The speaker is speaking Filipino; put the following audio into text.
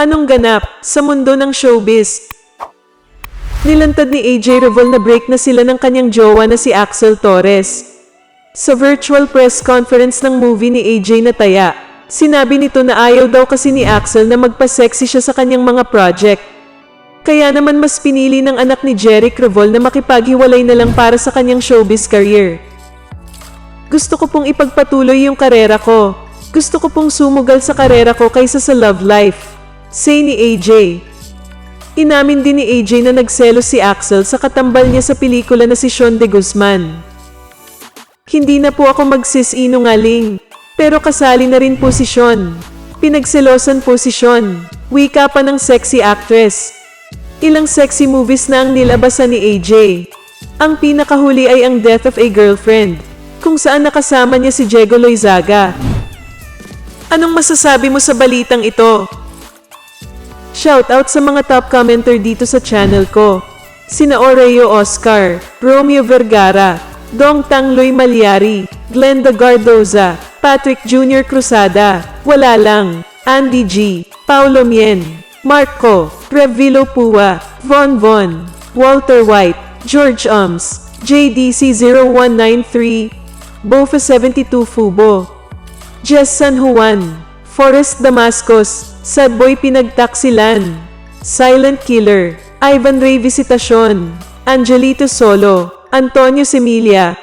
Anong ganap sa mundo ng showbiz? Nilantad ni AJ Revol na break na sila ng kanyang jowa na si Axel Torres. Sa virtual press conference ng movie ni AJ na taya, sinabi nito na ayaw daw kasi ni Axel na magpa-sexy siya sa kanyang mga project. Kaya naman mas pinili ng anak ni Jeric Revol na makipaghiwalay na lang para sa kanyang showbiz career. Gusto ko pong ipagpatuloy yung karera ko. Gusto ko pong sumugal sa karera ko kaysa sa love life. Say ni AJ. Inamin din ni AJ na nagselo si Axel sa katambal niya sa pelikula na si Sean de Guzman. Hindi na po ako magsisinungaling. Pero kasali na rin po si Sean. Pinagselosan po si Sean. Wika pa ng sexy actress. Ilang sexy movies na ang nilabasan ni AJ. Ang pinakahuli ay ang Death of a Girlfriend, kung saan nakasama niya si Diego Loizaga. Anong masasabi mo sa balitang ito? Shoutout sa mga top commenter dito sa channel ko. Sina Oreo Oscar, Romeo Vergara, Dong Tangloy Malyari, Glenda Gardoza, Patrick Jr. Cruzada, Wala Lang, Andy G, Paulo Mien, Marco, Revilo Pua, Von Von, Walter White, George Ums, JDC0193, Bofa 72 Fubo, Jess San Juan, Forrest Damascus, Sad Boy Pinagtaksilan, Silent Killer, Ivan Ray Visitacion, Angelito Solo, Antonio Semilia,